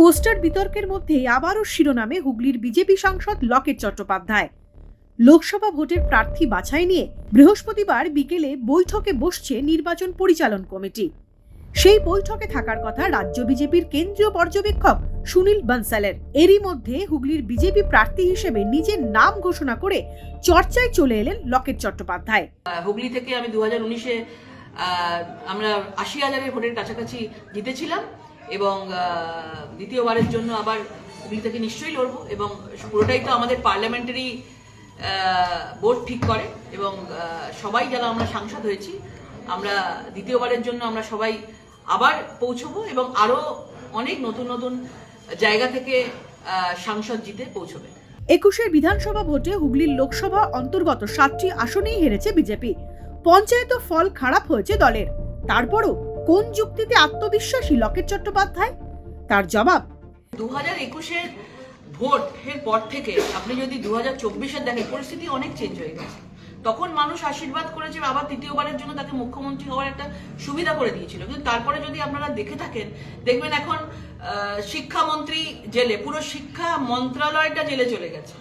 Poster বিতর্কের মধ্যে আবারও শিরোনামে হুগলির বিজেপি সাংসদ লকেট চট্টোপাধ্যায়। লোকসভা ভোটের প্রার্থী বাছাই নিয়ে বৃহস্পতিবার বিকেলে বৈঠকে বসছে নির্বাচন পরিচালন কমিটি। সেই বৈঠকে থাকার কথা রাজ্য বিজেপির কেন্দ্রীয় পর্যবেক্ষক সুনীল বানসালের। এরই মধ্যে হুগলির বিজেপি প্রার্থী হিসেবে নিজের নাম ঘোষণা করে চর্চায় চলে এলেন লকেট চট্টোপাধ্যায়। হুগলি থেকে আমি দু হাজার উনিশে আমরা আশি হাজারের ভোটের কাছাকাছি জিতেছিলাম। এবং দ্বিতীয়বারের জন্য আবার থেকে নিশ্চয়ই লড়বো এবং পুরোটাই তো আমাদের পার্লামেন্টারি বোর্ড ঠিক করে এবং সবাই যারা আমরা সাংসদ হয়েছি, আমরা দ্বিতীয়বারের জন্য আমরা সবাই আবার পৌঁছবো এবং আরও অনেক নতুন নতুন জায়গা থেকে সাংসদ জিতে পৌঁছবে। একুশের বিধানসভা ভোটে হুগলির লোকসভা অন্তর্গত সাতটি আসনেই হেরেছে বিজেপি। পঞ্চায়েত ফল খারাপ হয়েছে দলের। তারপরও কোন যুক্তিতে আত্মবিশ্বাসী লকেট চট্টোপাধ্যায়? তার জবাব দু হাজার একুশের ভোটের পর থেকে আপনি যদি দু হাজার চব্বিশের দেখেন, পরিস্থিতি অনেক চেঞ্জ হয়ে গেছে। তখন মানুষ আশীর্বাদ করেছে আবার তৃতীয়বারের জন্য তাকে মুখ্যমন্ত্রী হওয়ার একটা সুবিধা করে দিয়েছিল। কিন্তু তারপরে যদি আপনারা দেখে থাকেন, দেখবেন এখন শিক্ষামন্ত্রী জেলে, পুরো শিক্ষা মন্ত্রণালয়টা জেলে চলে গেছে।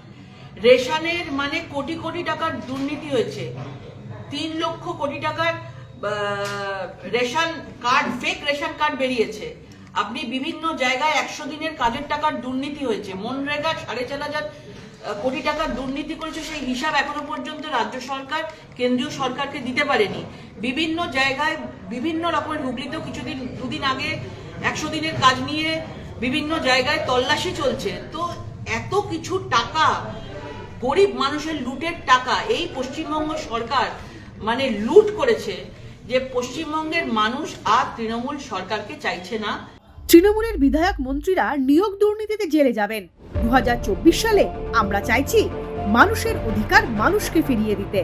রেশনের মানে কোটি কোটি টাকার দুর্নীতি হয়েছে। তিন লক্ষ কোটি টাকার ration card fake ration card বেরিয়েছে। আপনি বিভিন্ন জায়গায় একশো দিনের কাজের টাকার দুর্নীতি হয়েছে। মনরেগা সাড়ে চার হাজার কোটি টাকার দুর্নীতি করেছে সেই হিসাব এখনও পর্যন্ত রাজ্য সরকার, কেন্দ্রীয় সরকারকে দিতে পারেনি। বিভিন্ন জায়গায় বিভিন্ন রকমের হুগলিতেও কিছুদিন, দুদিন আগে একশো দিনের কাজ নিয়ে বিভিন্ন জায়গায় তল্লাশি চলছে। তো এত কিছু টাকা, গরিব মানুষের লুটের টাকা এই পশ্চিমবঙ্গ সরকার মানে লুট করেছে। যে পশ্চিমবঙ্গের মানুষ আর তৃণমূল সরকারকে চাইছে না। তৃণমূলের বিধায়ক মন্ত্রীরা নিয়োগ দুর্নীতিতে জেলে যাবেন। দু হাজার চব্বিশ সালে আমরা চাইছি মানুষের অধিকার মানুষকে ফিরিয়ে দিতে।